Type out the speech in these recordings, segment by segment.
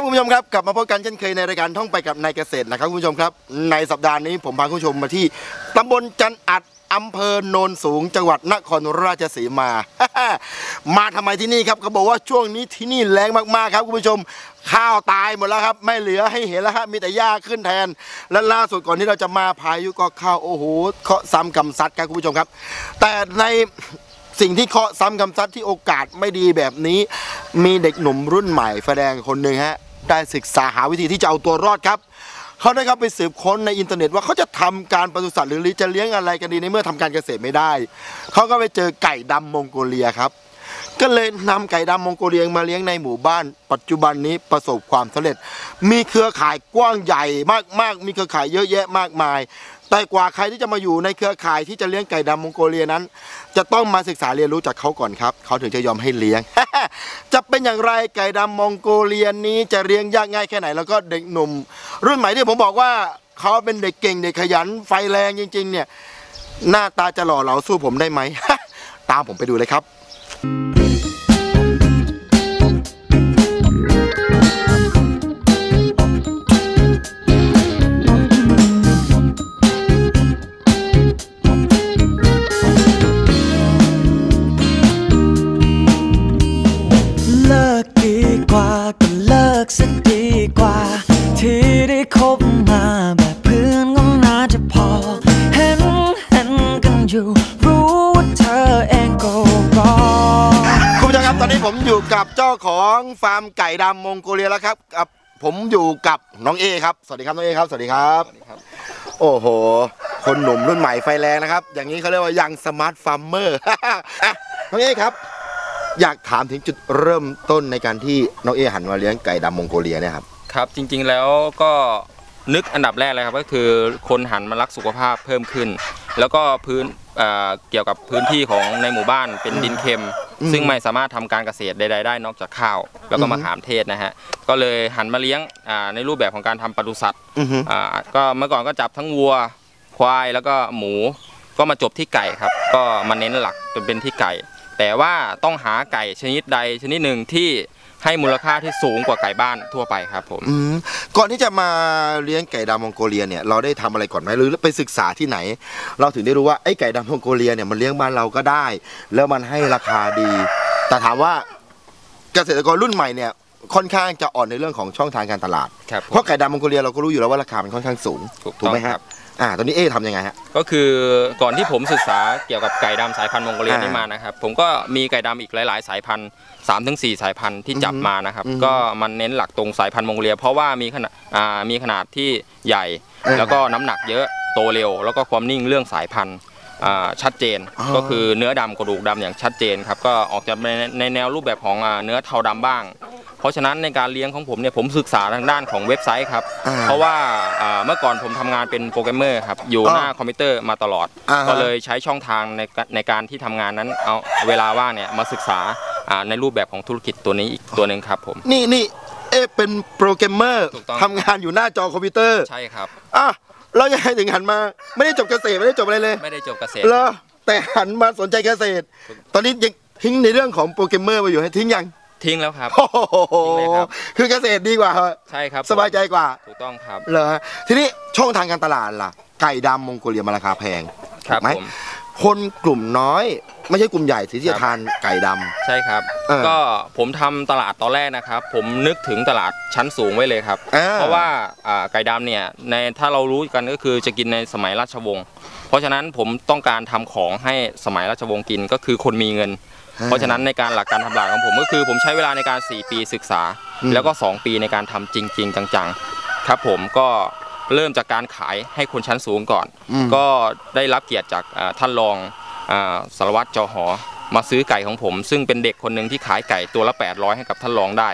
ครับคุณผู้ชมครับกลับมาพบกันเช่นเคยในรายการท่องไปกับนายเกษตรนะครับคุณผู้ชมครับ ในสัปดาห์นี้ผมพาคุณผู้ชมมาที่ตำบลจันอัดอำเภอโนนสูงจังหวัดนครราชสีมา มาทำไมที่นี่ครับเขาบอกว่าช่วงนี้ที่นี่แรงมากๆครับคุณผู้ชมข้าวตายหมดแล้วครับ ไม่เหลือให้เห็นแล้วครับมีแต่หญ้าขึ้นแทน และล่าสุดก่อนที่เราจะมาพายุก็เข้าโอ้โหเคาะซ้ำกำซัดครับคุณผู้ชมครับ แต่ในสิ่งที่เคาะซ้ำกำซัดที่โอกาสไม่ดีแบบนี้ มีเด็กหนุ่มรุ่นใหม่ไฟแดงคนหนึ่งฮะ ได้ศึกษาหาวิธีที่จะเอาตัวรอดครับ เขาได้ครับไปสืบค้นในอินเทอร์เน็ตว่าเขาจะทำการปศุสัตว์หรือจะเลี้ยงอะไรกันดีในเมื่อทำการเกษตรไม่ได้ เขาก็ไปเจอไก่ดำมองโกเลียครับ ก็เลยนำไก่ดำมองโกเลียมาเลี้ยงในหมู่บ้าน ปัจจุบันนี้ประสบความสำเร็จ มีเครือข่ายกว้างใหญ่มากๆ มีเครือข่ายเยอะแยะมากมาย แต่กว่าใครที่จะมาอยู่ในเครือข่ายที่จะเลี้ยงไก่ดำมองโกเลียนั้น จะต้องมาศึกษาเรียนรู้จากเขาก่อนครับ เขาถึงจะยอมให้เลี้ยง จะเป็นอย่างไรไก่ดำมองโกเลียนี้จะเลี้ยงยากง่ายแค่ไหน แล้วก็เด็กหนุ่ม รุ่นใหม่ที่ผมบอกว่าเขาเป็นเด็กเก่งเด็กขยันไฟแรงจริง ๆ เนี่ย หน้าตาจะหล่อเหลาสู้ผมได้ไหม ตามผมไปดูเลยครับ กับเจ้าของฟาร์มไก่ดำมองโกเลียแล้วครับกับผมอยู่กับน้องเอครับ สวัสดีครับน้องเอครับ สวัสดีครับ โอ้โห คนหนุ่มรุ่นใหม่ไฟแรงนะครับ อย่างนี้เขาเรียกว่ายังสมาร์ทฟาร์มเมอร์น้องเอครับ อยากถามถึงจุดเริ่มต้นในการที่น้องเอหันมาเลี้ยงไก่ดำมองโกเลียเนี่ยครับ ครับ จริงๆแล้วก็นึกอันดับแรกเลยครับก็คือคนหันมารักสุขภาพเพิ่มขึ้น แล้วก็พื้นเอ่อเกี่ยวกับพื้นที่ของในหมู่บ้านเป็นดินเค็ม ซึ่งไม่สามารถทำการเกษตรใดๆได้นอกจากข้าว แล้วก็อือฮึมะขามเทศนะฮะก็เลยหันมาเลี้ยงอ่าในรูปแบบของการทำปศุสัตว์อือฮึอ่าก็เมื่อก่อนก็จับทั้งวัวควายแล้วก็หมู ก็มาจบที่ไก่ครับ ก็มาเน้นหลักจนเป็นที่ไก่ แต่ว่าต้องหาไก่ชนิดใดชนิดหนึ่งที่ ให้มูลค่าที่สูงกว่าไก่บ้านทั่วไปครับผม อืมก่อนที่จะมาเลี้ยงไก่ดำมองโกเลียเนี่ยเราได้ทำอะไรก่อนไหมหรือไปศึกษาที่ไหน เราถึงได้รู้ว่าไอ้ไก่ดำมองโกเลียเนี่ยมันเลี้ยงบ้านเราก็ได้ แล้วมันให้ราคาดี แต่ถามว่าเกษตรกรรุ่นใหม่เนี่ยค่อนข้างจะอ่อนในเรื่องของช่องทางการตลาด ครับเพราะไก่ดำมองโกเลียเราก็รู้อยู่แล้วว่าราคามันค่อนข้างสูงถูกถูกไหมต้องฮะครับ อ่าตอนนี้เอ๊ทำยังไงฮะ ก็คือก่อนที่ผมศึกษาเกี่ยวกับไก่ดำสายพันธุ์มองโกเลียอ่านี่มานะครับ ผมก็มีไก่ดำอีกหลาย ๆ สายพันธุ์3าถึงสสายพันธุ์ที่จับอือฮึมานะครับอือฮึก็มันเน้นหลักตรงสายพันธุ์มองโกเลีย เพราะว่ามีขนาดอ่ามีขนาดที่ใหญ่เออแล้วก็น้ำหนักเยอะโตเร็ว แล้วก็ความนิ่งเรื่องสายพันธุ์อ่าชัดเจนอ๋อก็คือเนื้อดำกระดูกดำอย่างชัดเจนครับก็ออกจะในในแนวรูปแบบของอ่าเนื้อเทาดำบ้าง เพราะฉะนั้นในการเลี้ยงของผมเนี่ยผมศึกษาทางด้านของเว็บไซต์ครับ อ่าเพราะว่าอ่าเมื่อก่อนผมทำงานเป็นโปรแกรมเมอร์ครับอยู่อ๋อหน้าคอมพิวเตอร์มาตลอด อ่าฮะ ก็เลยใช้ช่องทางในการในการที่ทำงานนั้นเอาเวลาว่างเนี่ยมาศึกษาอ่าในรูปแบบของธุรกิจตัวนี้อีกตัวหนึ่งครับผม นี่นี่เอ๊เป็นโปรแกรมเมอร์ถูกต้อง ทำงานอยู่หน้าจอคอมพิวเตอร์ใช่ครับ อะแล้วยังไงถึงหันมา ไม่ได้จบเกษตรไม่ได้จบอะไรเลยไม่ได้จบเกษตรเหรอแต่หันมาสนใจเกษตร ตอนนี้ยังทิ้งในเรื่องของโปรแกรมเมอร์ไปอยู่ให้ทิ้งยัง ทิ้งแล้วครับ โอ้โหทิ้งเลยครับ คือเกษตรดีกว่าเหรอใช่ครับสบายใจกว่าถูกต้องครับ เหรอฮะทีนี้ช่องทางการตลาดล่ะ ไก่ดำมองโกเลียมันราคาแพงครับถูกไหมผม คนกลุ่มน้อย ไม่ใช่กลุ่มใหญ่ที่จะทานไก่ดำ ใช่ครับ เออก็ผมทำตลาดตอนแรกนะครับ ผมนึกถึงตลาดชั้นสูงไว้เลยครับอ่าเพราะว่าอ่าไก่ดำเนี่ยในถ้าเรารู้กันก็คือจะกินในสมัยราชวงศ์เพราะฉะนั้นผมต้องการทำของให้สมัยราชวงศ์กินก็คือคนมีเงิน เพราะฉะนั้นในการหลักการทำตลาดของผมก็คือผมใช้เวลาในการ 4 ปีศึกษาอืมแล้วก็ 2 ปีในการทำจริง ๆ จังๆ ครับผมก็เริ่มจากการขายให้คนชั้นสูงก่อนอืมก็ได้รับเกียรติจากอ่าท่านรองอาสารวัตรจอหอ มาซื้อไก่ของผม ซึ่งเป็นเด็กคนหนึ่งที่ขายไก่ตัวละ 800 ให้กับท่านรองได้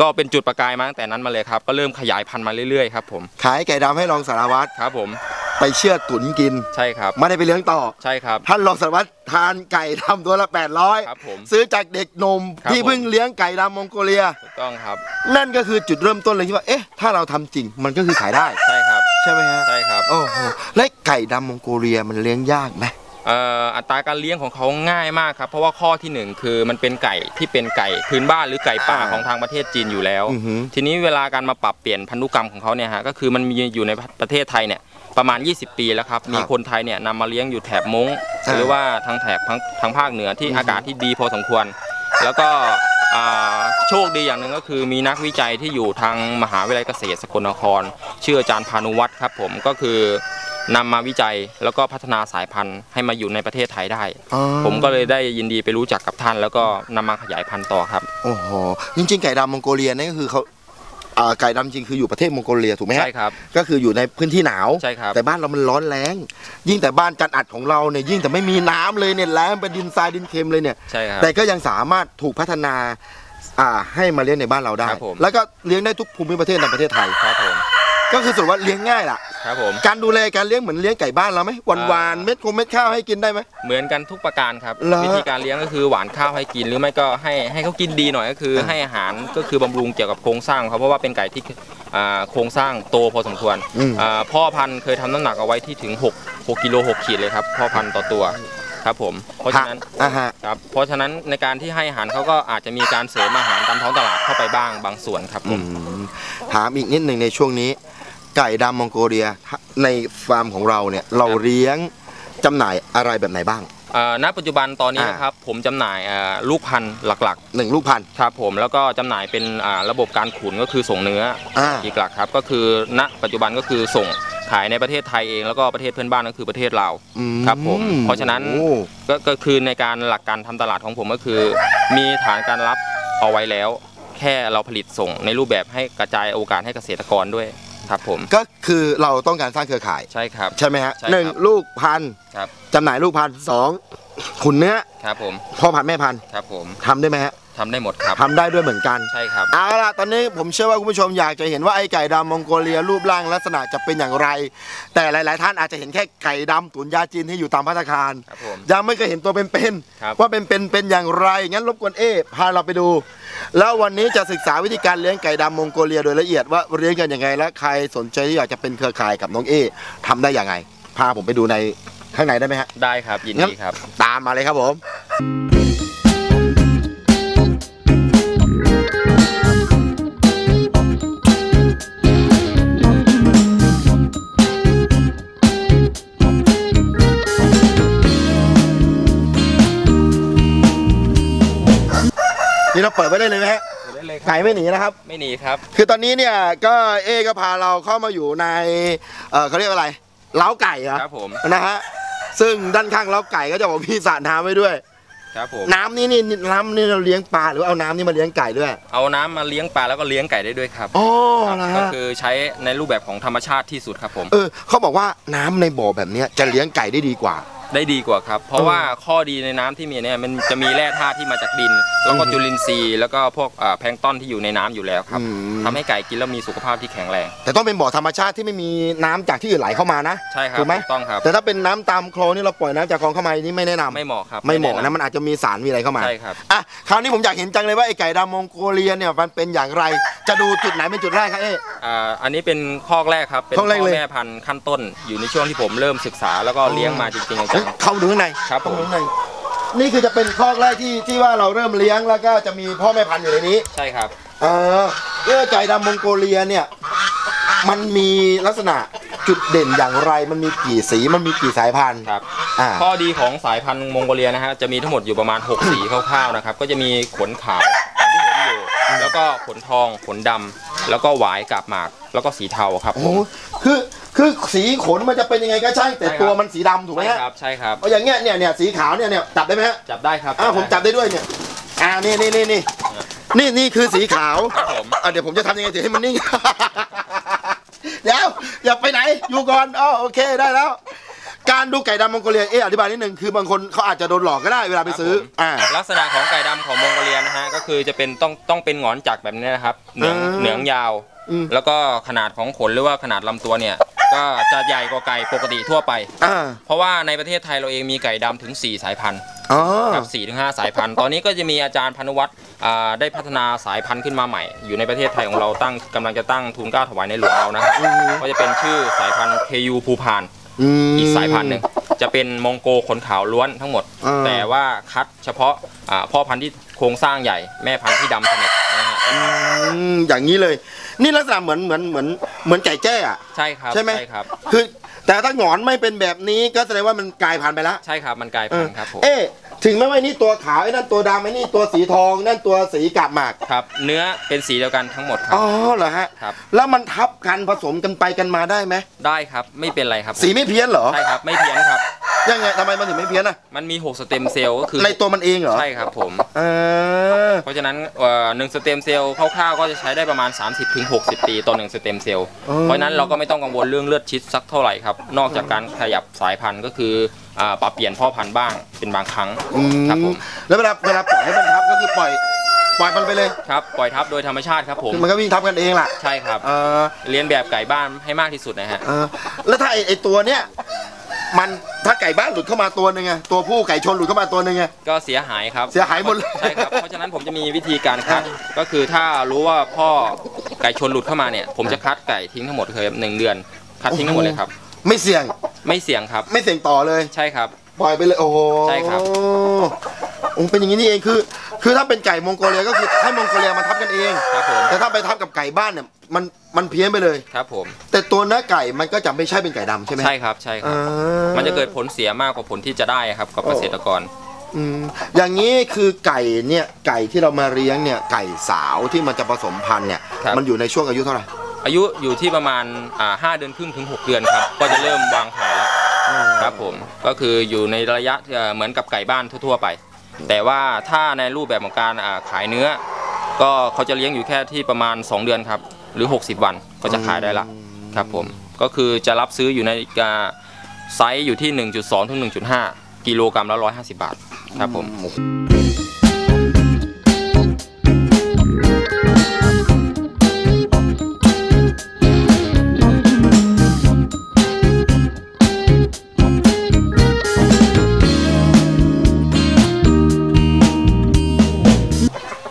ก็เป็นจุดประกายมาตั้งแต่นั้นมาเลยครับ ก็เริ่มขยายพันธุ์มาเรื่อยๆครับผมขายไก่ดำให้รองสารวัตรครับผมไปเชื่อดตุ๋นกินใช่ครับ ไม่ได้ไปเลี้ยงต่อ ใช่ครับ ท่านรองสารวัตรทานไก่ดำตัวละครับผม800ซื้อจากเด็กหนมครับที่ผม เพิ่งเลี้ยงไก่ดำมองโกเลีย ถูกต้องครับ นั่นก็คือจุดเริ่มต้นเลยที่ว่าเอ๊ะถ้าเราทำจริงมันก็คือขายได้ ใช่ครับ ใช่ไหมฮะใช่ครับ โอ้โหและไก่ดำมองโกเลียมันเลี้ยงยากไหมเอ่ออัตราการเลี้ยงของเขาง่ายมากครับ เพราะว่าข้อที่หนึ่งคือมันเป็นไก่ที่เป็นไก่พื้นบ้านหรือไก่ป่าอ่าของทางประเทศจีนอยู่แล้วอือหือทีนี้เวลาการมาปรับเปลี่ยนพันธุกรรมของเขาเนี่ยฮะก็คือมันมีอยู่ในประเทศไทยเนี่ยประมาณ 20 ปีแล้วครับ มีคนไทยเนี่ยนำมาเลี้ยงอยู่แถบมงอ่าหรือว่าทางแถบทางทางภาคเหนือที่อือฮึอากาศที่ดีพอสมควร แล้วก็อ่าโชคดีอย่างหนึ่งก็คือมีนักวิจัยที่อยู่ทางมหาวิทยาลัยเกษตรสกลนคร ชื่ออาจารย์พานุวัฒน์ครับผมก็คือ นำมาวิจัยแล้วก็พัฒนาสายพันธุ์ให้มาอยู่ในประเทศไทยได้ อ๋อผมก็เลยได้ยินดีไปรู้จักกับท่าน แล้วก็นำมาขยายพันธุ์ต่อครับ โอ้โหจริงๆไก่ดำมองโกเลียนี่ก็คือเขาอ่าไก่ดำจริงคืออยู่ประเทศมองโกเลียถูกไหมฮะ ใช่ครับ ก็คืออยู่ในพื้นที่หนาว ใช่ครับ แต่บ้านเรามันร้อนแรงยิ่งแต่บ้านจันอัดของเราเนี่ยยิ่งแต่ไม่มีน้ำเลยเนี่ยแล้งเป็นดินทรายดินเค็มเลยเนี่ย ใช่ครับ แต่ก็ยังสามารถถูกพัฒนาอ่าให้มาเลี้ยงในบ้านเราได้ ครับผม แล้วก็เลี้ยงได้ทุกภูมิประเทศในประเทศไทย ครับผม ก็คือสรุปว่าเลี้ยงง่ายล่ะ ครับผม การดูแลการเลี้ยงเหมือนเลี้ยงไก่บ้านเราไหมหวานหวานๆเม็ดคงเม็ดข้าวให้กินได้ไหม เหมือนกันทุกประการครับ เหรอวิธีการเลี้ยงก็คือหวานข้าวให้กินหรือไม่ก็ให้ให้เขากินดีหน่อยก็คืออ่าให้อาหารก็คือบำรุงเกี่ยวกับโครงสร้างเขาเพราะว่าเป็นไก่ที่อ่าโครงสร้างโตพอสมควรอืม อ่าพ่อพันธุ์เคยทำน้ำหนักเอาไว้ที่ถึง6 6กิโล6ขีดเลยครับพ่อพันธุ์ต่อตัวครับผมเพราะฉะนั้น อ่าฮะ ครับเพราะฉะนั้นในการที่ให้อาหารเขาก็อาจจะมีการเสริมอาหารตามท้องตลาดเข้าไปบ้างบางส่วนครับผอืมมถามอีกนิดหนึ่งในช่วงนี้ ไก่ดำมองโกเลียในฟาร์มของเราเนี่ยเราเลี้ยงจำหน่ายอะไรแบบไหนบ้าง อ่าณปัจจุบันตอนนี้อ่า นะครับผมจำหน่ายอ่าลูกพันธุ์หลักหนึ่งลูกพันธุ์ ๆครับผมแล้วก็จำหน่ายเป็นอ่าระบบการขุนก็คือส่งเนื้ออ่าอีกหลักครับก็คือณปัจจุบันก็คือส่งขายในประเทศไทยเองแล้วก็ประเทศเพื่อนบ้านก็คือประเทศลาว อืครับผมเพราะฉะนั้น โอ้ ก็ก็คือในการหลักการทำตลาดของผมก็คือ มีฐานการรับเอาไว้แล้ว แค่เราผลิตส่งในรูปแบบให้กระจายโอกาสให้เกษตรกรด้วย ครับผมก็คือเราต้องการสร้างเครือข่าย ใช่ครับ ใช่ไหมฮะใช่ครับหนึ่งลูกพันธุ์ครับ จำหน่ายลูกพันธุ์สองขุนเนื้อครับผมพ่อพันธุ์แม่พันธุ์ครับผม ทำได้ไหมฮะ ทำได้หมดครับ ทำได้ด้วยเหมือนกันใช่ครับ เอาล่ะตอนนี้ผมเชื่อว่าคุณผู้ชมอยากจะเห็นว่าไอ้ไก่ดำมองโกเลียรูปร่างลักษณะจะเป็นอย่างไร แต่หลาย ๆ ท่านอาจจะเห็นแค่ไก่ดำตุ๋นยาจีนที่อยู่ตามพัตตาคาร ครับผมยังไม่เคยเห็นตัวเป็นครับ ๆว่าเป็นเป็นเป็นอย่างไรงั้นรบกวนเอพาเราไปดู แล้ววันนี้จะศึกษาวิธีการเลี้ยงไก่ดำมองโกเลียโดยละเอียดว่าเลี้ยงกันยังไงและใครสนใจที่อยากจะเป็นเครือข่ายกับน้องเอทำได้อย่างไง พาผมไปดูในข้างในได้ไหมฮะได้ครับยินดีครับ ตามมาเลยครับผม นี่เราเปิดไว้ได้เลยไหมฮะได้เลยครัไก่ไม่หนีนะครับ ไม่หนีครับ คือตอนนี้เนี่ยก็เอก็พาเราเข้ามาอยู่ในเออเขาเรียกว่าอะไรเล้าไก่เหรอครับผม นะฮะซึ่งด้านข้างเล้าไก่ก็จะบอกมีสระน้ำไว้ด้วย ครับผม น้ำนี่นี่น้ำนี่เราเลี้ยงปลาหรือว่าเอาน้ำนี่มาเลี้ยงไก่ด้วยเอาน้ำมาเลี้ยงปลาแล้วก็เลี้ยงไก่ได้ด้วยครับ อ๋อครับนะก็ฮะคือใช้ในรูปแบบของธรรมชาติที่สุดครับผม เออเขาบอกว่าน้ำในบ่อแบบเนี้ยจะเลี้ยงไก่ได้ดีกว่า ได้ดีกว่าครับ เพราะว่าข้อดีในน้ำที่มีเนี่ยมันจะมีแร่ธาตุที่มาจากดิน แล้วก็อือฮึจุลินทรีย์แล้วก็พวกอ่าแพลงก์ต้นที่อยู่ในน้ำอยู่แล้วครับอืมทำให้ไก่กินแล้วมีสุขภาพที่แข็งแรง แต่ต้องเป็นบ่อธรรมชาติที่ไม่มีน้ำจากที่อื่นไหลเข้ามานะใช่ครับถูกไหมถูกต้องครับแต่ถ้าเป็นน้ำตามคลองนี่เราปล่อยน้ำจากคลองเข้ามานี่ไม่แนะนำไม่เหมาะครับไม่เหมาะแนะมันอาจจะมีสารมีอะไรเข้ามาใช่ครับอะคราวนี้ผมอยากเห็นจังเลยว่าไอ้ไก่ดำมองโกเลียเนี่ยมันเป็นอย่างไร จะดูจุดไหนเป็นจุดแรกครับเอ๊ะอ่าอันนี้เป็นคอกแรกครับเป็นคอกแรกเลยแม่พันธุ์ขั้นต้น อยู่ในช่วงที่ผมเริ่มศึกษาแล้วก็เลี้ยงมาจริงๆจัเฮ้ยงเข้าดูข้างในครับผมเข้าดูข้างในนี่คือจะเป็นคอกแรกที่ที่ว่าเราเริ่มเลี้ยงแล้วก็จะมีพ่อแม่พันธุ์อยู่ในนี้ๆใช่ครับ เออเรื่องไก่ดำมองโกเลียเนี่ย มันมีลักษณะจุดเด่นอย่างไร มันมีกี่สี มันมีกี่สายพันธุ์ครับ อ่า ข้อดีของสายพันธุ์มองโกเลียนะฮะจะมีทั้งหมดอยู่ประมาณ 6 สีคร่าวๆนะครับ ก็จะมีขนขาวอย่างที่เห็นอยู่แล้วก็ขนทองขนดำแล้วก็หวายกับหมาก แล้วก็สีเทาครับโอ้ผมคือ คือสีขนมันจะเป็นยังไงก็ช่างแต่ใช่ครับ ตัวมันสีดำถูกไหมใช่ฮะครับใช่ครับเอาอย่างเงี้ยเนี่ยเนี่ยสีขาวเนี่ยเนี่ยจับได้ไหมฮะจับได้ครับอ่าผมจับได้ด้วยเนี่ยอ่านี่นี่นี่นี่นี่นี่คือสีขาวครับผมอะเดี๋ยวผมจะทำยังไงถึงให้มันนิ่ง เดี๋ยวอย่าไปไหนอยู่ก่อนอ๋อโอเคได้แล้ว การดูไก่ดำมองโกเลียเอะอธิบายนิดนึงคือบางคนเขาอาจจะโดนหลอกก็ได้เวลาไปซื้ออ่า ลักษณะของไก่ดำของมองโกเลียนะฮะก็คือจะเป็นต้องต้องเป็นหงอนจักรแบบนี้นะครับเหนืองอ่าเหนืองยาว อืม แล้วก็ขนาดของขนหรือว่าขนาดลำตัวเนี่ย ก็จะใหญ่กว่าไก่ปกติทั่วไป อ่าเพราะว่าในประเทศไทยเราเองมีไก่ดำถึง 4 สายพันธุ์อ๋อ ครับ4ถึง5สายพันธุ์ ตอนนี้ก็จะมีอาจารย์พานุวัฒน์อ่าได้พัฒนาสายพันธุ์ขึ้นมาใหม่ อยู่ในประเทศไทยของเราตั้งกำลังจะตั้งทุนเกล้าถวายในหลวงเรานะครับก็จะเป็นชื่อสายพันธุ์ KU ภูพานมอีกสายพันธุ์หนึ่งจะเป็นมองโกขนขาวล้วนทั้งหมด อ่า แต่ว่าคัดเฉพาะอ่าพ่อพันธุ์ที่โครงสร้างใหญ่แม่พันธุ์ที่ดำสนิทนะฮะ อืมอย่างนี้เลย นี่ลักษณะเหมือนเหมือนเหมือนเหมือนไก่แจ้อะใช่ครับใช่ไหมใช่ครับ คือ แต่ถ้าหงอนไม่เป็นแบบนี้ก็แสดงว่ามันกลายพันธุ์ไปแล้ว ใช่ครับมันกลายพันธุ์ครับผมเอ๊ะ ถึงแม้ว่านี่ตัวขาวไอ้นั่นตัวดำไอ้นี่ตัวสีทองนั่นตัวสีกาบหมากครับ เนื้อเป็นสีเดียวกันทั้งหมดครับ อ๋อเหรอฮะครับ แล้วมันทับกันผสมกันไปกันมาได้ไหมได้ครับไม่เป็นไรครับสีไม่เพี้ยนเหรอใช่ครับไม่เพี้ยนครับ ยังไงทำไมมันถึงไม่เพี้ยนอะมันมี6สเต็มเซลล์ก็คือในตัวมันเองเหรอใช่ครับผมเออเพราะฉะนั้นเอ่อหนึ่งสเต็มเซลล์คร่าวๆก็จะใช้ได้ประมาณ 30-60 ปีต่อหนึ่งสเต็มเซลล์อ๋อเพราะฉะนั้นเราก็ไม่ต้องกังวลเรื่องเลือดชิดสักเท่าไหร่ครับนอกจากการขยับสายพันธุ์ก็คือ อ่าปรับเปลี่ยนพ่อพันธุ์บ้างเป็นบางครั้งอืมครับผมแล้วเวลาเวลาปล่อยให้มันทับก็คือปล่อยปล่อยมันไปเลยครับปล่อยทับโดยธรรมชาติครับผมคือมันก็วิ่งทับกันเองล่ะใช่ครับ เออเรียนแบบไก่บ้านให้มากที่สุดนะฮะ เออแล้วถ้าไอ้ไอ้ตัวเนี้ยมันถ้าไก่บ้านหลุดเข้ามาตัวหนึ่งไงตัวผู้ไก่ชนหลุดเข้ามาตัวหนึ่งไง ก็เสียหายครับเสียหายหมดเลยใช่ครับ เพราะฉะนั้นผมจะมีวิธีการคัด ก็คือถ้ารู้ว่าพ่อไก่ชนหลุดเข้ามาเนี่ย ผมจะคัดไก่ทิ้งทั้งหมดเลยหนึ่งเดือน คัดทิ้งทั้งหมดเลยครับ ไม่เสี่ยง ไม่เสี่ยงครับ ไม่เสี่ยงต่อเลย ใช่ครับ ปล่อยไปเลย โอ้โหใช่ครับ โอ้เป็นอย่างนี้นี่เองคือ คือถ้าเป็นไก่มองโกเลียก็คือให้มองโกเลียมาทับกันเอง ครับผม แต่ถ้าไปทับกับไก่บ้านเนี่ยมันมันเพี้ยนไปเลย ครับผม แต่ตัวเนื้อไก่มันก็จะไม่ใช่เป็นไก่ดำใช่ไหมใช่ครับ ใช่คอ่รับามันจะเกิดผลเสียมากกว่าผลที่จะได้ครับกับเกษตรกร อืมอย่างนี้คือไก่เนี่ยไก่ที่เรามาเลี้ยงเนี่ยไก่สาวที่มันจะผสมพันธุ์เนี่ยครับ มันอยู่ในช่วงอายุเท่าไหร่ อายุอยู่ที่ประมาณอ่าห้าเดือนครึ่งถึง 6 เดือนครับ ก็จะเริ่มวางไข่แล้วครับผมก็คืออยู่ในระยะเอ่อเหมือนกับไก่บ้านทั่ว ๆ ไป แต่ว่าถ้าในรูปแบบของการอ่าขายเนื้อ ก็เขาจะเลี้ยงอยู่แค่ที่ประมาณ 2 เดือนครับ หรือ 60 วันก็จะขายได้ละครับผมก็คือจะรับซื้ออยู่ในอ่าไซส์อยู่ที่ 1.2ถึง1.5 กิโลกรัมละ150 บาทครับผม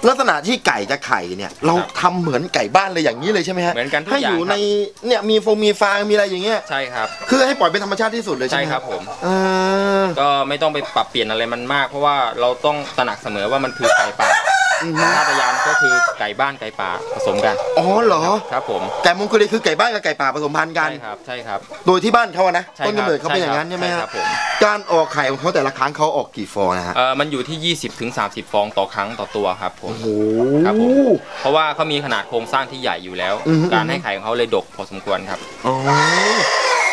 ลักษณะที่ไก่จะไข่เนี่ย เราครับทำเหมือนไก่บ้านเลยอย่างนี้เลยใช่ไหมฮะเหมือนกันทุกให้อย่างอยู่ครับ ในเนี่ยมีฟงมีฟางมีอะไรอย่างเงี้ยใช่ครับ คือให้ปล่อยเป็นธรรมชาติที่สุดเลยใช่ใช่ไหมครับผม เออ ก็ไม่ต้องไปปรับเปลี่ยนอะไรมันมาก เพราะว่าเราต้องตระหนักเสมอว่ามันคือไก่ป่า อือฮึธาตุยานก็คือไก่บ้านไก่ป่าผสมกัน อ๋อเหรอ ครับผม ไก่มงคลคือไก่บ้านกับไก่ป่าผสมพันธุ์กัน ใช่ครับ ใช่ครับ โดยที่บ้านเขาอะนะ ใช่ต้นครักำบเนิดเขาเป็นอย่างนั้นใช่ใช่ไหมคฮะรับผม การออกไข่ของเขาแต่ละครั้งเขาออกกี่ฟองนะฮะ เออมันอยู่ที่ 20ถึง30 ฟองต่อครั้งต่อตัวครับผม โอ้โห ครับผม เพราะว่าเขามีขนาดโครงสร้างที่ใหญ่อยู่แล้ว อือฮึ การให้ไข่ของเขาเลยดกพอสมควรครับ อ๋อ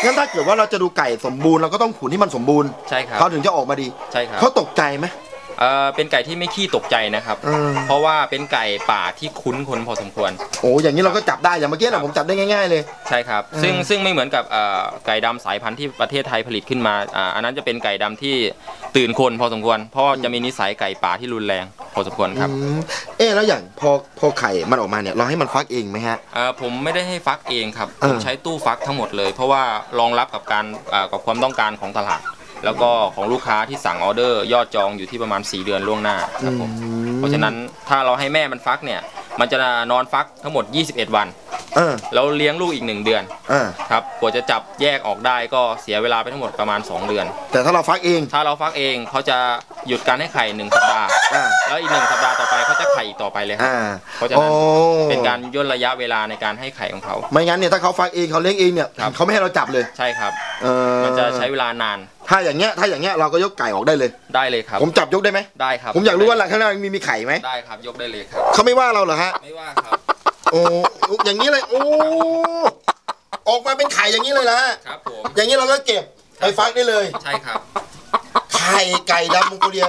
งั้นถ้าเกิดว่าเราจะดูไก่สมบูรณ์เราก็ต้องขุนที่มันสมบูรณ์ใช่ครับ เขาถึงจะออกมาดี ใช่ครับ เขาตกใจไหม เออเป็นไก่ที่ไม่ขี้ตกใจนะครับเออเพราะว่าเป็นไก่ป่าที่คุ้นคนพอสมควร โอ้อย่างนี้เราก็จับได้อย่างเมื่อกี้ครันะบผมจับได้ง่ายๆเลย ใช่ครับอืมซึ่งซึ่งไม่เหมือนกับเอ่อไก่ดำสายพันธุ์ที่ประเทศไทยผลิตขึ้นมาอ่าอันนั้นจะเป็นไก่ดำที่ตื่นคนพอสมควร เพราะว่าจะมีนิสัยไก่ป่าที่รุนแรงพอสมควรครับอืมเอ๊ะแล้วอย่างพอพอไข่มันออกมาเนี่ยเราให้มันฟักเองไหมฮะ เอ่อผมไม่ได้ให้ฟักเองครับเออผมใช้ตู้ฟักทั้งหมดเลย เพราะว่ารองรับกับการอ่ากับความต้องการของตลาด แล้วก็ของลูกค้าที่สั่งออเดอร์ ยอดจองอยู่ที่ประมาณ 4 เดือนล่วงหน้าครับผมเพราะฉะนั้นถ้าเราให้แม่มันฟักเนี่ย มันจะนอนฟักทั้งหมด 21 วัน เออแล้วเลี้ยงลูกอีก 1 เดือนเออครับกว่าจะจับแยกออกได้ก็เสียเวลาไปทั้งหมดประมาณ 2 เดือน แต่ถ้าเราฟักเอง ถ้าเราฟักเองเขาจะ หยุดการให้ไข่หนึ่งสัปดาห์อ่า แล้วอีกหนึ่งสัปดาห์ต่อไปเขาจะไข่อีกต่อไปเลยครับอ่าเพราะฉะโอ้นั้นเป็นการย่นระยะเวลาในการให้ไข่ของเขา ไม่งั้นเนี่ยถ้าเขาฟักเองเขาเลี้ยงเองเนี่ยครับ เขาไม่ให้เราจับเลยใช่ครับ เออมันจะใช้เวลานานถ้าอย่างเงี้ยถ้าอย่างเงี้ยเราก็ยกไก่ออกได้เลย ได้เลยครับผมจับยกได้ไหมได้ครับผมอยากรู้ว่าหลังข้างหน้ามีมีไข่ไหมได้ครับยกได้เลยครับ เขาไม่ว่าเราเหรอฮะ ไม่ว่าครับโอ้อย่างนี้เลยโอ้ออกมาเป็นไข่อย่างนี้เลยนะฮะครับผมอย่างนี้เราก็เก็บไปฟักได้เลย ใช่ครับ ไข่ไก่ดำมองโกเลีย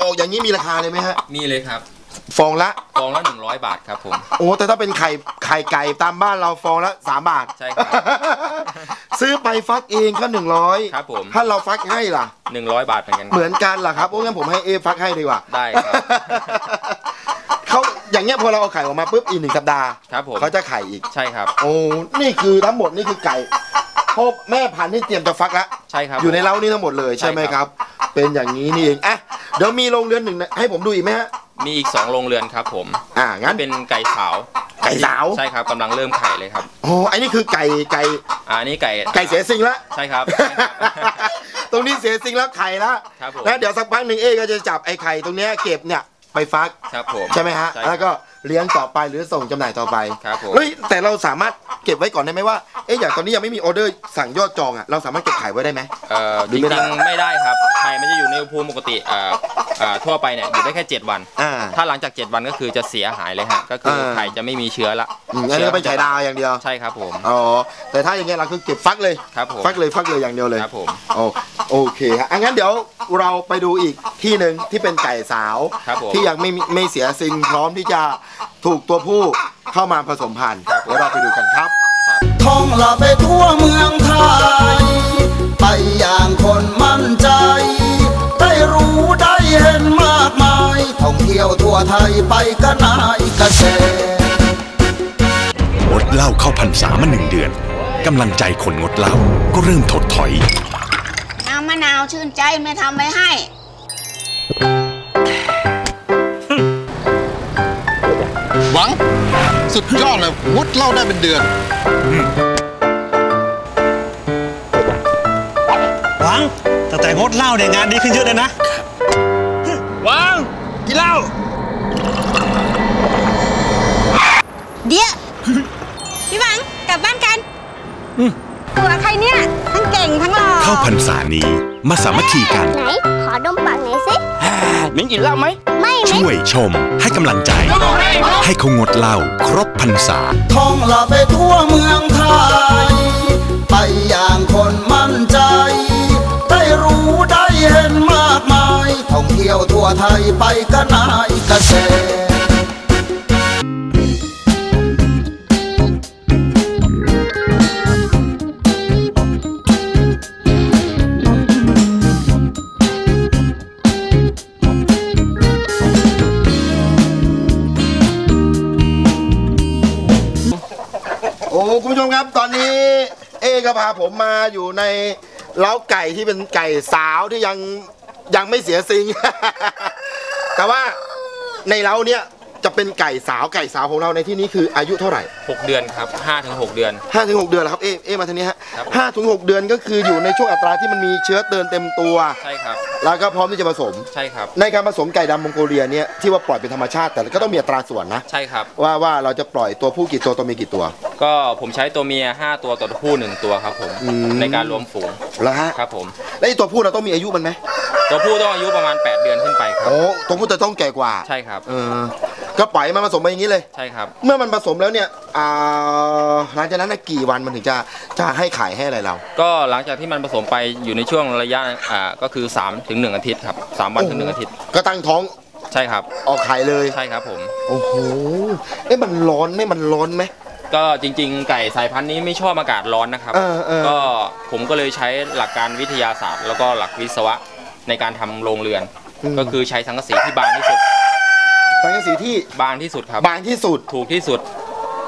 ออกอย่างนี้มีราคาเลยไหมฮะ มีเลยครับฟองละ ฟองละ100 บาทครับผม โอ้แต่ถ้าเป็นไข่ไข่ไก่ตามบ้านเราฟองละสามบาทใช่ครับ ซื้อไปฟักเองก็หนึ่งร้อยครับผม ถ้าเราฟักให้ล่ะ 100 บาทเหมือนกันคเหรับมือนกันเหรอครับโอ้งั้นผมให้เอฟักให้ดีกว่าได้ครับเขาอย่างเงี้ยพอเราเอาไข่ออกมาปุ๊บอีกหนึ่งสัปดาห์ครับผม เขาจะไข่อีก ใช่ครับ โอ้นี่คือทั้งหมดนี่คือไก่พ่อแม่พันธุ์ที่เตรียมจะฟักแล้วใช่ครับอยู่ในเล้านี่ทั้งหมดเลยใช่ไหมใช่คครัรับ บ เป็นอย่างนี้นี่เองอะเดี๋ยวมีโรงเรือนหนึ่งนะให้ผมดูอีกไหมฮะ มีอีก2โรงเรือนครับ ผมอ่างั้น เป็นไก่สาวไก่สาว ใช่ครับกำลังเริ่มไข่เลยครับโอ้อันนี้คือไก่ไก่อ่านี่ไก่ไก่เสียสิงแล้วใช่ครับใช่ครับ ตรงนี้เสียสิงแล้วไข่แล้วครับผม แล้วเดี๋ยวสักพักหนึ่งเอก็จะจับไอ้ไข่ตรงเนี้ยเก็บเนี่ยไปฟักครับผมใช่ไหมฮะ ใช่ครับแล้วก็เลี้ยงต่อไปหรือส่งจำหน่ายต่อไปครับผม เฮ้ยแต่เราสามารถเก็บไว้ก่อนได้ไหมว่าเอ๊ะอย่างตอนนี้ยังไม่มีออเดอร์สั่งยอดจองอะเราสามารถเก็บไข่ไว้ได้ไหม เอ่อหรืจอริไม่งได้ๆไม่ได้ อยู่ในอุณหภูมิปกติอ่าอ่าทั่วไปเนี่ยอยู่ได้แค่ 7 วัน อ่า ถ้าหลังจาก 7 วันก็คือจะเสียหายเลยฮะก็คือเออไข่จะไม่มีเชื้อละอืมอันนี้ก็เป็นไข่ดาวอย่างเดียว ใช่ครับผม อ๋อ แต่ถ้าอย่างเงี้ยเราคือเก็บฟักเลย ครับผม ฟักเลยฟักเลยอย่างเดียวเลย ครับผม โอโอเคฮะอะงั้นเดี๋ยวเราไปดูอีกที่หนึ่งที่เป็นไก่สาว ครับผมที่ยังไม่มีไม่เสียสิ่งพร้อมที่จะถูกตัวผู้เข้ามาผสมพันธุ์เดี๋ยวเราไปดูกันครับท่องละไปทั่วเมืองไทย ไปอย่างคนมั่นใจ ได้รู้ได้เห็นมากมาย ท่องเที่ยวทั่วไทยไปกันนายเกษตรงดเหล้าเข้าพรรษามาหนึ่งเดือนกำลังใจคนงดเหล้าก็เริ่มถดถอย น้ำมะนาวชื่นใจไม่ทำไม่ให้ หวัง สุดยอดเลยงดเหล้าได้เป็นเดือน หวังตั้งแต่งดเหล้าเนี่ยงานดีขึ้นเยอะเลยนะ เดี๋ยวพี่หวังกลับบ้านกันตัวใครเนี่ย ทั้งเก่งทั้งหล่อเข้าพรรษานี้มาสามัคคีกัน ไหน ขอดมปากหน่อยสิมิ้งกินเหล้าไหม ไม่ไหมช่วยชม ให้กำลังใจ ให้เขางดเหล้าครบพรรษาท่องละไปทั่วเมืองไทย ไปอย่างคนมั่นใจ ได้รู้ได้เห็นมากมาย ท่องเที่ยวทั่วไทยไปกันนายเกษตร คุณผู้ชมครับตอนนี้เอก็พาผมมาอยู่ในเล้าไก่ที่เป็นไก่สาวที่ยังยังไม่เสียสิง แต่ว่าในเล้าเนี้ย จะเป็นไก่สาวไก่สาวของเราในที่นี้คืออายุเท่าไหร่ 6 เดือนครับ5ถึง6เดือน 5ถึง6เดือนแล้วครับเอเอมาทางนี้ฮะครับผม ห้าถึงหกเดือนก็คืออยู่ในช่วงอัตราที่มันมีเชื้อเตือนเต็มตัว ใช่ครับ แล้วก็พร้อมที่จะผสม ใช่ครับ ในการผสมไก่ดำมองโกเลียเนี่ยที่ว่าปล่อยเป็นธรรมชาติแต่ก็ต้องมีอัตราส่วนนะ ใช่ครับ ว่าว่าเราจะปล่อยตัวผู้กี่ตัวตัวเมียกี่ตัว ก็ผมใช้ตัวเมีย 5 ตัวต่อตัวผู้ 1 ตัวครับผม อืม ในการรวมฝูงแล้วฮะครับผม แล้วไอ้ตัวผู้เราต้องมีอายุมันไหมตัวผู้ต้องอายุประมาณ 8 เดือนขึ้นไปครับ โอ้ตัวผู้จะต้องแก่กว่าใช่ครับ เออก็ปล่อยให้มันผสมไปอย่างนี้เลย ใช่ครับ เมื่อมันผสมแล้วเนี่ยอ่าหลังจากนั้นน่ะกี่วันมันถึงจะจะให้ขายให้อะไรเรา ก็หลังจากที่มันผสมไปอยู่ในช่วงระยะอ่าก็คือ3ถึง1อาทิตย์ครับ3วันถึง1อาทิตย์ก็ตั้งท้องใช่ครับ ออกไข่เลย ใช่ครับผม โอ้โหเอ๊ะมันร้อนไหมมันร้อนไหม ก็จริง ๆ ไก่สายพันธุ์นี้ไม่ชอบอากาศร้อนนะครับ เออเออ ก็ผมก็เลยใช้หลักการวิทยาศาสตร์ แล้วก็หลักวิศวะในการทำโรงเรือนก็คือใช้สังกะสีที่บางที่สุด สังกะสีที่บางที่สุดครับ บางที่สุดถูกที่สุด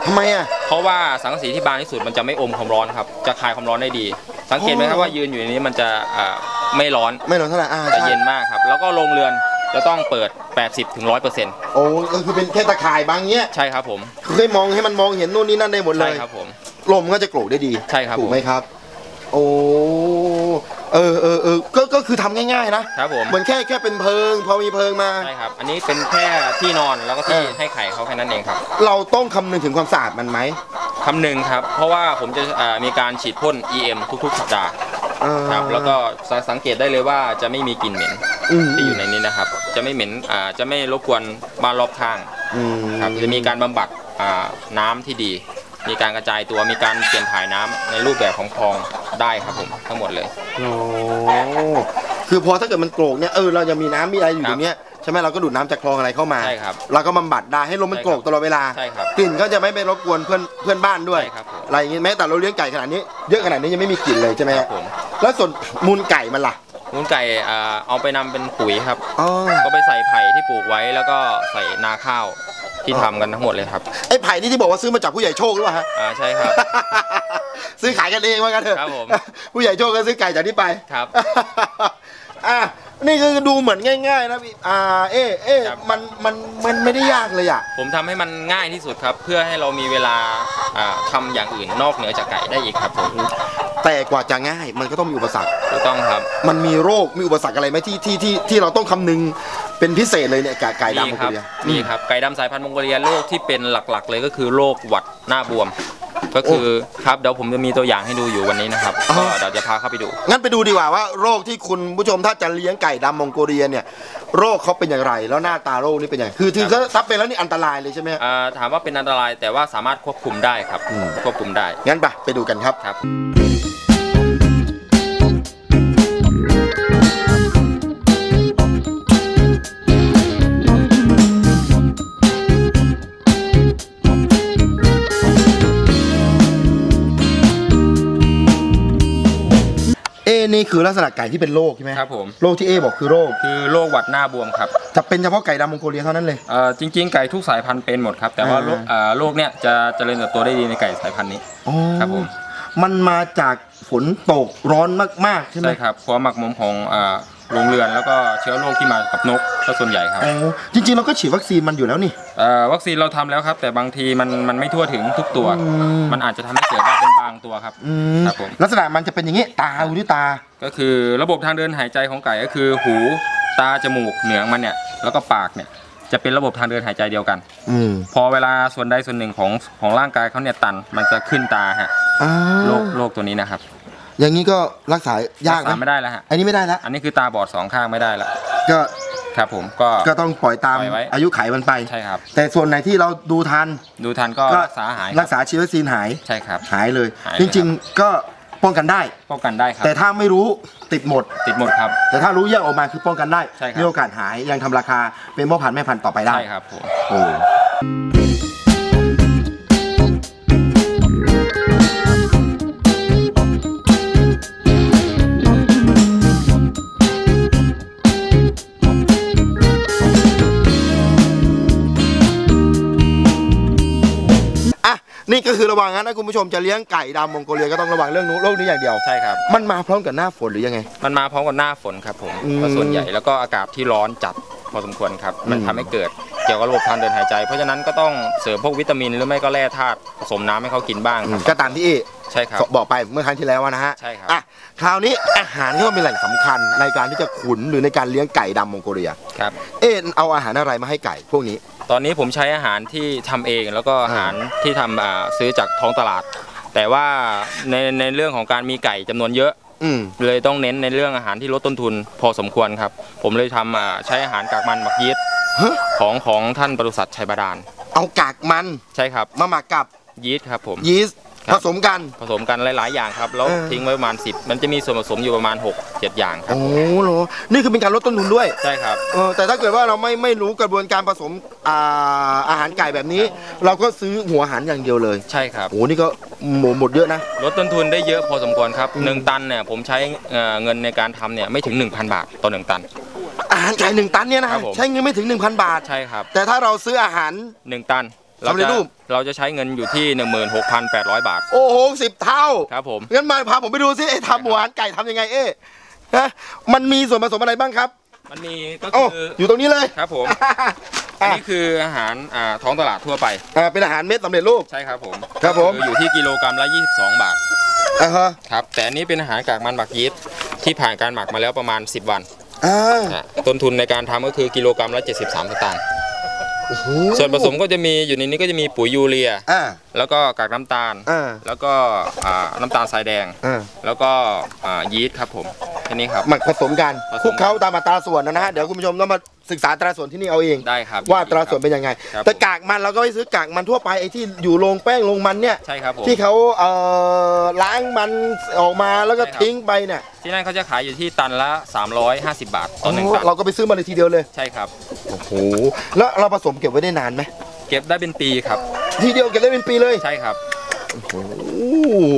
ทำไมอะ เพราะว่าสังกะสีที่บางที่สุดมันจะไม่อมความร้อนครับ จะคายความร้อนได้ดี สังเกตไหมครับอ๋อว่ายืนอยู่ในนี้มันจะอ่าไม่ร้อนไม่ร้อนเท่าไหร่อ่าจะใช่เย็นมากครับ แล้วก็โรงเรือนจะต้องเปิด80ถึง100%โอ้ก็คือเป็นแค่ตะข่ายบางเงี้ยใช่ครับผมคือให้มองให้มันมองเห็นนู่นนี่นั่นได้หมดเลใช่ยครับผม ลมก็จะโกรกได้ดีใช่ครับถูกไหมครับ โอ้ เออเออเออก็ก็คือทำง่ายๆนะครับผม เหมือนแค่แค่เป็นเพิง พอมีเพิงมา ใช่ครับ อันนี้เป็นแค่ที่นอนแล้วก็ที่เออให้ไข่เขาแค่นั้นเองครับเราต้องคำนึงถึงความสะอาดมันไหมคำหนึ่งครับ เพราะว่าผมจะอ่ามีการฉีดพ่น EM ทุกๆ สัปดาห์เออ ครับ แล้วก็สสังเกตได้เลยว่าจะไม่มีกลิ่นเหม็นอืม ที่อยู่ในนี้นะครับ จะไม่เหม็นอ่าจะไม่รบกวนบ้านรอบข้างอืมครับ จะมีการบำบัดอ่าน้ำที่ดี มีการกระจายตัว มีการเปลี่ยนถ่ายน้ำในรูปแบบของคลอง ได้ครับผมทั้งหมดเลย โอ้คือพอถ้าเกิดมันโกรกเนี่ยเออเราจะมีน้ำมีอะไรอยู่คตรับรงเนี้ยใช่ไหมเราก็ดูดน้ำจากคลองอะไรเข้ามาใช่ครับเราก็บำบัดได้ให้ลมมันโกรกตลอดเวลาใช่ครับกลิ่นก็จะไม่ไปรบกวนเพื่อนเพื่อนบ้านด้วยใช่ครับผม อะไรอย่างงี้แม้แต่เราเลี้ยงไก่ขนาดนี้ เยอะขนาดนี้ยังไม่มีกลิ่นเลยใช่ไหมคฮะรับผมแล้วส่วนมูลไก่มันล่ะมูลไก่อ่าเอาไปนำเป็นปุ๋ยครับ อ๋อก็ไปใส่ไผ่ที่ปลูกไว้แล้วก็ใส่นาข้าว ที่ทำกันทั้งหมดเลยครับไอ้ไผ่นี่ที่บอกว่าซื้อมาจากผู้ใหญ่โชคหรือเปล่าฮะ อ่าใช่ครับ ซื้อขายกันเองว่ากันเถอะครับผมผู้ใหญ่โชคก็ซื้อไก่จากที่ไปครับ อะนี่คือดูเหมือนง่ายๆนะพี่อ่าเอ๊ะเอ๊ะครับ มันมันมันไม่ได้ยากเลยอะ ผมทำให้มันง่ายที่สุดครับ เพื่อให้เรามีเวลาอ่าทำอย่างอื่นนอกเหนือจากไก่ได้อีกครับผมแต่กว่าจะง่ายมันก็ต้องมีอุปสรรค ถูกต้องครับ มันมีโรคมีอุปสรรคอะไรไหมที่ที่ที่ที่เราต้องคำนึง เป็นพิเศษเลยเนี่ยไก่ไก่ดำมีของครัคุณเลียมีครับไก่ดำสายพันธุ์มองโกเลียโรคที่เป็นหลักๆ เลยก็คือโรคหวัดหน้าบวม ก็คือครับเดี๋ยวผมจะมีตัวอย่างให้ดูอยู่วันนี้นะครับก็เดี๋ยวจะพาเข้าไปดู งั้นไปดูดีกว่าว่าโรคที่คุณผู้ชมถ้าจะเลี้ยงไก่ดำมองโกเลียเนี่ยโรคเขาเป็นอย่างไร แล้วหน้าตาโรคนี่เป็นยังไงคือถือถ้าถ้าเป็นแล้วนี่อันตรายเลยใช่ไหมฮะอ่าถามว่าเป็นอันตรายแต่ว่าสามารถควบคุมได้ครับอืมควบคุมได้งั้นไปไปดูกันครับครับ นี่คือลักษณะไก่ที่เป็นโรคใช่ไหมครับผม โรคที่เอบอกคือโรคคือโรคหวัดหน้าบวมครับจะเป็นเฉพาะไก่ดำมองโกเลียเท่านั้นเลย เอ่อจริงๆไก่ทุกสายพันธุ์เป็นหมดครับ แต่ว่าอ่าโรคเอ่อโรคเนี้ยจะเจริญเติบโตได้ดีในไก่สายพันธุ์นี้ อ๋อครับผม มันมาจากฝนตกร้อนมากๆใช่ไหม ใช่ครับความหมักหมมของอ่า โรงเรือนแล้วก็เชื้อโรคที่มากับนกก็ส่วนใหญ่ครับ อ๋อจริงๆเราก็ฉีดวัคซีนมันอยู่แล้วนี่ เอ่อวัคซีนเราทำแล้วครับ แต่บางทีมันมันไม่ทั่วถึงทุกตัว อืม มันอาจจะทำให้เกิดได้เป็นบางตัวครับ อืมครับผม ลักษณะมันจะเป็นอย่างนี้ตาดูที่ตา ก็คือระบบทางเดินหายใจของไก่ก็คือ หูตาจมูกเหนืองมันเนี่ยแล้วก็ปากเนี่ยจะเป็นระบบทางเดินหายใจเดียวกัน อืมพอเวลาส่วนใดส่วนหนึ่งของของร่างกายเขาเนี่ยตันมันจะขึ้นตาฮะอ่าโรคโรคตัวนี้นะครับ อย่างนี้ก็รักษายากรัษนะไม่ได้แล้วฮะอันนี้ไม่ได้แล้วอันนี้คือตาบอดสองข้างไม่ได้แล้วก็ครับผมก็ก็ต้องปล่อยตามปล่อยไว้อายุไขมันไปใช่ครับ แต่ส่วนไหนที่เราดูทัน ดูทันก็ก็รักษาหาย รักษาฉีดวัคซีนหายใช่ครับหายเลยหายเลย จริงๆก็ป้องกันได้ ป้องกันได้ครับ แต่ถ้าไม่รู้ติดหมด ติดหมดครับ แต่ถ้ารู้แยกออกมาคือป้องกันได้ใช่ครับมีโอกาสหายยังทำราคาเป็นพ่อพันธุ์แม่พันธุ์ต่อไปได้ใช่ครับผมโอ้ ระวังนะคุณผู้ชมจะเลี้ยงไก่ดำมองโกเลียก็ต้องระวังเรื่องนู้นโรคนี้อย่างเดียว ใช่ครับ มันมาพร้อมกับหน้าฝนหรือยังไง มันมาพร้อมกับหน้าฝนครับผมอืมก็ส่วนใหญ่แล้วก็อากาศที่ร้อนจัดพอสมควรครับ มันอืม ทำให้เกิดเกี่ยวกับระบบทางเดินหายใจ เพราะฉะนั้นก็ต้องเสริมพวกวิตามินหรือไม่ก็แร่ธาตุผสมน้ำให้เขากินบ้างครับก็ตามที่เอใช่ครับ บอกไปเมื่อครั้งที่แล้วนะฮะใช่ครับ อะคราวนี้อาหารที่ว่าเป็นแหล่งสำคัญในการที่จะขุนหรือในการเลี้ยงไก่ดำมองโกเลีย ครับ เอ๊ะเอาอาหารอะไรมาให้ไก่พวกนี้ ตอนนี้ผมใช้อาหารที่ทำเองแล้วก็อาหารที่ทำอ่าซื้อจากท้องตลาด แต่ว่าในในเรื่องของการมีไก่จำนวนเยอะอืมเลยต้องเน้นในเรื่องอาหารที่ลดต้นทุนพอสมควรครับ ผมเลยทำอ่าใช้อาหารกากมันหมักยีสต์ฮะของของท่านปศุสัตว์ชัยบาดาลเอากากมันใช่ครับมาหมักกับยีสต์ครับผมยีสต์ครับ ผสมกัน ผสมกันหลาย ๆ อย่างครับ แล้วเออทิ้งไว้ประมาณ 10 มันจะมีส่วนผสมอยู่ประมาณ 6 7 อย่างครับโอ้โหนี่คือเป็นการลดต้นทุนด้วย ใช่ครับเออแต่ถ้าเกิดว่าเราไม่ไม่รู้กระบวนการผสมอ่าอาหารไก่แบบนี้ เราก็ซื้อหัวอาหารอย่างเดียวเลย ใช่ครับโอ้โหนี่ก็หมดหมดเยอะนะ ลดต้นทุนได้เยอะพอสมควรครับอืมหนึ่งตันเนี่ยผมใช้เอ่อเงินในการทำเนี่ยไม่ถึง 1,000 บาทต่อหนึ่งตันอาหารไก่หนึ่งตันเนี่ยนะครับผมใช้เงินไม่ถึง 1,000 บาทใช่ครับแต่ถ้าเราซื้ออาหารหนึ่งตันเรา สำเร็จจะรูป เราจะใช้เงินอยู่ที่ 16,800 บาท โอ้โหสิบเท่าครับผม งั้นมาพาผมไปดูซิไอ้ทำหัวอาหารไก่ทำยังไงเอ๊ะนะมันมีส่วนผสมอะไรบ้างครับมันมีก็โอ้คืออยู่ตรงนี้เลย ครับผม อันนี้คืออาหารอ่าท้องตลาดทั่วไป อ่าเป็นอาหารเม็ดสำเร็จรูป ใช่ครับผมครับผม ออยู่ที่กิโลกรัมละ 22 บาท อ่าฮะครับ แต่อันนี้เป็นอาหารกากมันหมักยีสต์ที่ผ่านการหมักมาแล้วประมาณ 10 วันอ่า อะต้นทุนในการทำก็คือกิโลกรัมละ 73 สตางค์ ส่วนผสมก็จะมีอยู่ในนี้ก็จะมีปุ๋ยยูเรีย อ่า แล้วก็กากน้ำตาล อ่าแล้วก็อ่าน้ำตาลทรายแดง อ่า แล้วก็อ่ายีสต์ครับผมแค่นี้ครับ หมักผสมกันผสมคลุกเคล้าตามอัตราส่วนนะฮะเดี๋ยวคุณผู้ชมต้องมา ศึกษาอัตราส่วนที่นี่เอาเอง ได้ครับว่าอัตราส่วนเป็นยังไง ครับแต่กากมันเราก็ไปซื้อกากมันทั่วไปไอ้ที่อยู่โรงแป้งโรงมันเนี่ยใช่ครับผมที่เขาเอ่อล้างมันออกมาแล้วก็ใช่ครับ ทิ้งไปเนี่ยที่นั่นเขาจะขายอยู่ที่ตันละ 350 บาทต่อหนึ่งตันเราก็ไปซื้อมาเลยทีเดียวเลยใช่ครับ โอ้โหแล้วเราผสมเก็บไว้ได้นานไหมเก็บได้เป็นปีครับ ทีเดียวเก็บได้เป็นปีเลยใช่ครับโอ้โห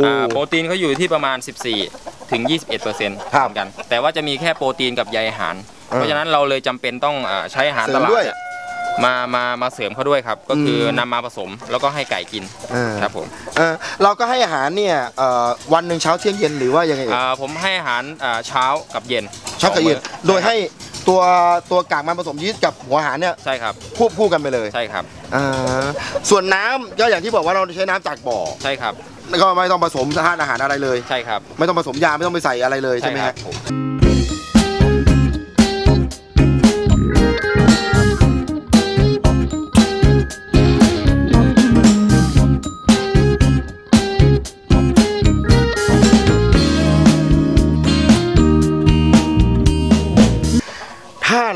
อ่าโปรตีนเขาอยู่ที่ประมาณ 14 ถึง 21เปอร์เซ็นต์ครับ กัน แต่ว่าจะมีแค่โปรตีนกับใยอาหารอ่า เพราะฉะนั้นเราเลยจำเป็นต้องอ่าใช้อาหารเสริตมลาดด้วยเนี่ยมามามาเสริมเขาด้วยครับ ก็คืออมนำมาผสมแล้วก็ให้ไก่กินอ่าครับผมเอ่อเราก็ให้อาหารเนี่ยเอ่อวันหนึ่งเช้าเที่ยงเย็นหรือว่ายังไงเอ่ยอ่าผมให้อาหารอ่าเช้ากับเย็นเช้ากับเย็นสองมื้อโดยให้ตัวตัวกากมันผสมยีสต์กับหัวอาหารเนี่ยใช่ครับควบคู่กันไปเลยใช่ครับอ่าส่วนน้ำก็อย่างที่บอกว่าเราใช้น้ำจากบ่อใช่ครับแล้วก็ไม่ต้องผสมธาตุอาหารอะไรเลยใช่ครับ ไม่ต้องผสมยาไม่ต้องไปใส่อะไรเลยใช่ไหมครัฮ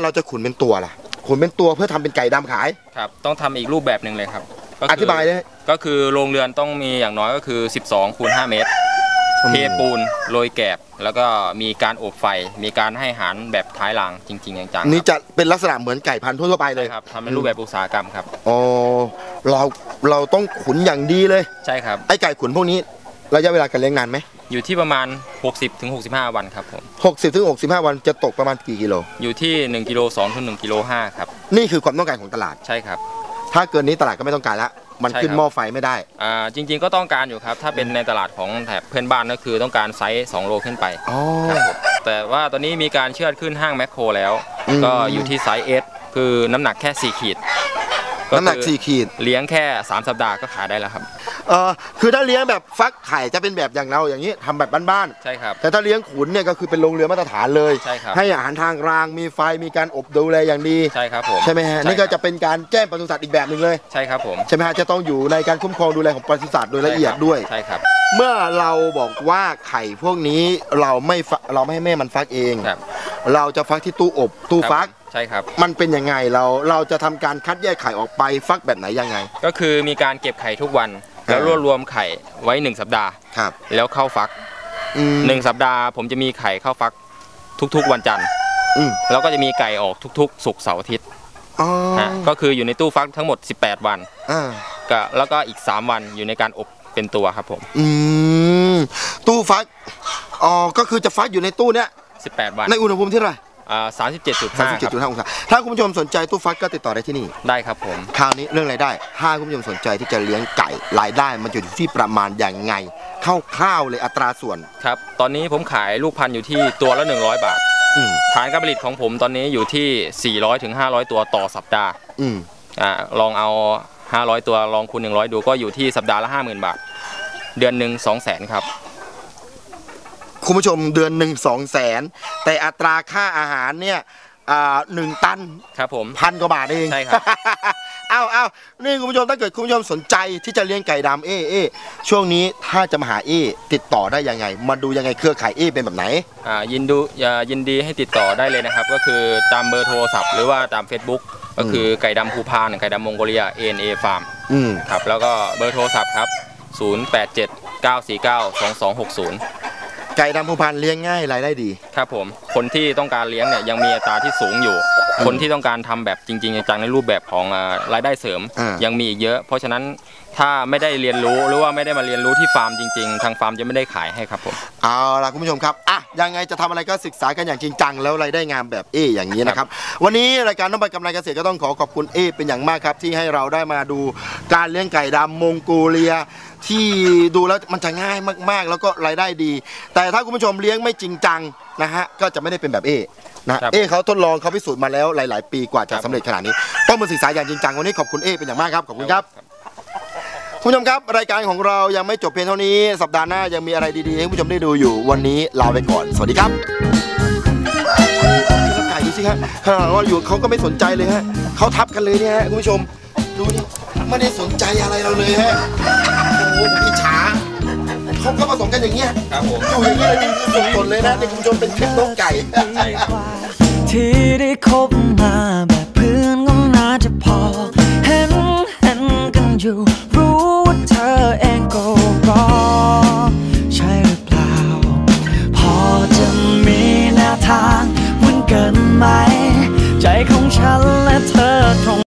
เราจะขุนเป็นตัวล่ะขุนเป็นตัวเพื่อทำเป็นไก่ดำขาย ครับ ต้องทำอีกรูปแบบหนึ่งเลยครับก็อคืธิบายเลย ก็คือโรงเรือนต้องมีอย่างน้อยก็คือ 12คูณ5เมตร เทปูนโรยแกบ แล้วก็มีการอบไฟ มีการให้อาหารแบบท้ายรางจริงๆจังๆนี่จะเป็นลักษณะเหมือนไก่พันธุ์ทั่วๆไปเลยครับทำเป็นรูปแบบอุตสาหกรรมครับ อ๋อเราเราต้องขุนอย่างดีเลย ใช่ครับ ไอ้ไก่ขุนพวกนี้ระยะเวลาการเลี้ยงนานไหม อยู่ที่ประมาณ 60ถึง65 วันครับผม60ถึง65 วันจะตกประมาณกี่กิโล อยู่ที่1กิโล2ถึง1กิโล5ครับนี่คือความต้องการของตลาด ใช่ครับถ้าเกินนี้ตลาดก็ไม่ต้องการละมันใช่ขึ้นครับหม้อไฟไม่ได้ อ่าจริง ๆก็ต้องการอยู่ครับ ถ้าเป็นในตลาดของแถบเพื่อนบ้านก็คือต้องการไซส์2โลขึ้นไปอ๋อ ครับผมแต่ว่าตอนนี้มีการเชือดขึ้นห้างแมคโครแล้ว อืม ก็อยู่ที่ไซส์ S คือน้ำหนักแค่ 4 ขีด น้ำหนักคือสี่ขีด เลี้ยงแค่ 3 สัปดาห์ก็ขายได้แล้วครับเออคือถ้าเลี้ยงแบบฟักไข่จะเป็นแบบอย่างเราอย่างนี้ทำแบบบ้านใช่ครับๆแต่ถ้าเลี้ยงขุนเนี่ยก็คือเป็นโรงเรือนมาตรฐานเลยใช่ครับ ให้อาหารทางรางมีไฟมีการอบดูแลอย่างดี ใช่ครับผมใช่ไหมฮะใช่นี่ก็ครับจะเป็นการแจ้งปศุสัตว์อีกแบบหนึ่งเลย ใช่ครับผมใช่ไหมฮะจะต้องอยู่ในการคุ้มครองดูแลของปศุสัตว์โดยละเอียดด้วย ใช่ครับ เมื่อเราบอกว่าไข่พวกนี้เราไม่ฟักเราไม่ให้แม่มันฟักเอง ครับ เราจะฟักที่ตู้อบตู้ฟัก ใช่ครับ มันเป็นยังไงเราเราจะทำการคัดแยกไข่ออกไปฟักแบบไหนยังไง ก็คือมีการเก็บไข่ทุกวัน แล้วรวบรวมไข่ไว้ 1 สัปดาห์ ครับแล้วเข้าฟัก อืม1 สัปดาห์ ผมจะมีไข่เข้าฟักทุกๆวันจันทร์ อืมแล้วก็จะมีไก่ออกทุกๆศุกร์เสาร์อาทิตย์อ๋อฮะก็คืออยู่ในตู้ฟักทั้งหมด 18 วันอ่าก็แล้วก็อีก 3 วันอยู่ในการอบเป็นตัวครับผม อืมตู้ฟักอ๋อก็คือจะฟักอยู่ในตู้เนี้ย18 วันในอุณหภูมิที่เท่าไหร่ อ่า37.5ครับ37.5องศาถ้าคุณผู้ชมสนใจตู้ฟักก็ติดต่อได้ที่นี่ ได้ครับผม คราวนี้เรื่องรายได้ถ้าคุณผู้ชมสนใจที่จะเลี้ยงไก่รายได้มันจะอยู่ที่ประมาณอย่างไงคร่าวๆเลยอัตราส่วนครับ ตอนนี้ผมขายลูกพันธุ์อยู่ที่ตัวละ 100 บาท อืมฐานการผลิตของผมตอนนี้อยู่ที่ 400ถึง500 ตัวต่อสัปดาห์อืมอ่าลองเอา 500 ตัวลองคูณ 100 ดูก็อยู่ที่สัปดาห์ละ 50,000 บาท เดือนหนึ่ง200,000 ครับ คุณผู้ชมเดือนหนึ่งสองแสนแต่อัตราค่าอาหารเนี่ยอ่าหนึ่งตันครับผมพันกว่าบาทเองใช่ครับเอาเอานี่คุณผู้ชมถ้าเกิดคุณผู้ชมสนใจที่จะเลี้ยงไก่ดำเอเอช่วงนี้ถ้าจะมาหาเอติดต่อได้ยังไง มาดูยังไงเครือข่ายเอเป็นแบบไหนอ่ายินดูอ่ายินดีให้ติดต่อได้เลยนะครับ ก็คือตามเบอร์โทรศัพท์หรือว่าตาม Facebook ก็คือไก่ดำภูพานไก่ดำมองโกเลีย ANA Farm อืมครับแล้วก็เบอร์โทรศัพท์ครับ 087 949 2260 ไก่ดำภูพานเลี้ยงง่ายรายได้ดี ครับผม คนที่ต้องการเลี้ยงเนี่ยยังมีอัตราที่สูงอยู่ คนที่ต้องการทำแบบจริง ๆ จังๆในรูปแบบของอ่ารายได้เสริมอ่ายัยังมีอีกเยอะ เพราะฉะนั้นถ้าไม่ได้เรียนรู้หรือว่าไม่ได้มาเรียนรู้ที่ฟาร์มจริง ๆ ทางฟาร์มจะไม่ได้ขายให้ครับผมเอาล่ะคุณผู้ชมครับอะยังไงจะทำอะไรก็ศึกษากันอย่างจริงจังแล้วรายได้งามแบบเออย่างนี้นะครับ วันนี้รายการน้องใบกำไรเกษตรก็ต้องขอขอบคุณเอเป็นอย่างมากครับที่ให้เราได้มาดูการเลี้ยงไก่ดำมองโกเลีย ที่ดูแล้วมันจะง่ายมากๆ แล้วก็รายได้ดี แต่ถ้าคุณผู้ชมเลี้ยงไม่จริงจังนะฮะก็จะไม่ได้เป็นแบบเอนะครับ เอเขาทดลองเขาพิสูจน์มาแล้วหลาย ๆ ปีกว่าจะครับสำเร็จขนาดนี้ ต้องมาศึกษาอย่างจริงจังวันนี้ขอบคุณเอเป็นอย่างมากครับขอบคุณครับ คุณผู้ชมครับรายการของเรายังไม่จบเพียงเท่านี้ สัปดาห์หน้ายังมีอะไรดีๆให้คุณผู้ชมได้ดูอยู่ วันนี้ลาไปก่อน สวัสดีครับแล้วไก่ดูสิฮะข้างหลังเราอยู่เขาก็ไม่สนใจเลยฮะเขาทับกันเลยเนี่ยฮะคุณผู้ชมดูนี่ ไม่ได้สนใจอะไรเราเลยฮะโอ้โหผมอิจฉาเขาก็ผสมกันอย่างเงี้ยครับผมอยู่อย่างเงี้ยเลยคือสดๆเลยนะนี่คุณชมเป็นเพชรปนกไก่ที่ได้คบมาแบบเพื่อนก็น่าจะพอ เห็นเห็นกันอยู่ รู้ว่าเธอเองก็รอ ใช่หรือเปล่า พอจะมีแนวทางมันเกินไหม ใจของฉันและเธอตรง